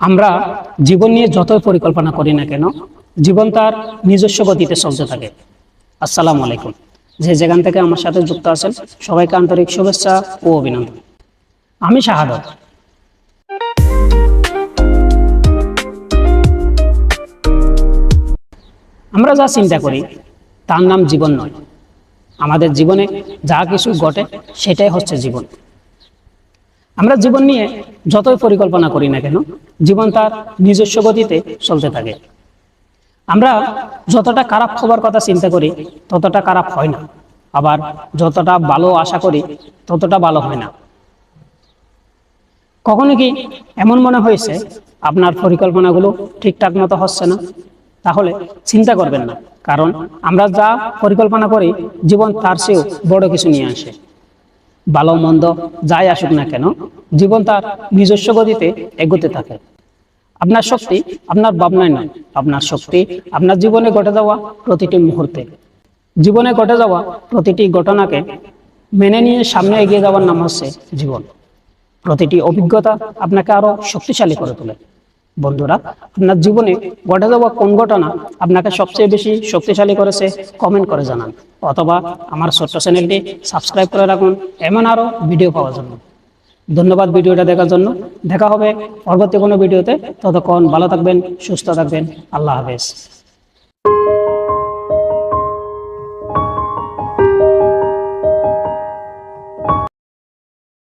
আমরা জীবন নিয়ে যতই পরিকল্পনা করি না কেন, জীবন তার নিজস্ব গতিতে চলতে থাকে। আসসালামু আলাইকুম। যে যেখান থেকে আমার সাথে যুক্ত আছেন, সবাইকে আন্তরিক শুভেচ্ছা ও অভিনন্দন। আমি শাহাদত। আমরা যা চিন্তা করি, তার নাম জীবন নয়। আমাদের জীবনে যা কিছু ঘটে, সেটাই হচ্ছে জীবন। আমরা জীবন নিয়ে যতই পরিকল্পনা করি না কেন, জীবন তার নিজস্ব গতিতে চলতে থাকে। আমরা যতটা খারাপ হবার কথা চিন্তা করি, ততটা খারাপ হয় না। আবার যতটা ভালো আশা করি, ততটা ভালো হয় না। কখনো কি এমন মনে হয়েছে, আপনার পরিকল্পনাগুলো ঠিকঠাক মতো হচ্ছে না? তাহলে চিন্তা করবেন না, কারণ আমরা যা পরিকল্পনা করি, জীবন তার চেয়েও বড় কিছু নিয়ে আসে। ভালো মন্দ যাই আসুক না কেন, জীবন তার নিজস্ব গতিতে এগোতে থাকে। আপনার শক্তি আপনার ভাবনায় নয়, আপনার শক্তি আপনার জীবনে ঘটে যাওয়া প্রতিটি মুহূর্তে। জীবনে ঘটে যাওয়া প্রতিটি ঘটনাকে মেনে নিয়ে সামনে এগিয়ে যাওয়ার নাম হচ্ছে জীবন। প্রতিটি অভিজ্ঞতা আপনাকে আরও শক্তিশালী করে তোলে। বন্ধুরা, আপনার জীবনে ঘটে যাওয়া কোন ঘটনা আপনাকে সবচেয়ে বেশি শক্তিশালী করেছে কমেন্ট করে জানান। অথবা আমার ছোট্ট চ্যানেলটি সাবস্ক্রাইব করে রাখুন, এমন আরও ভিডিও পাওয়ার জন্য। ধন্যবাদ ভিডিওটা দেখার জন্য। দেখা হবে পরবর্তী কোনো ভিডিওতে ততক্ষণ ভালো থাকবেন, সুস্থ থাকবেন। আল্লাহ হাফেজ।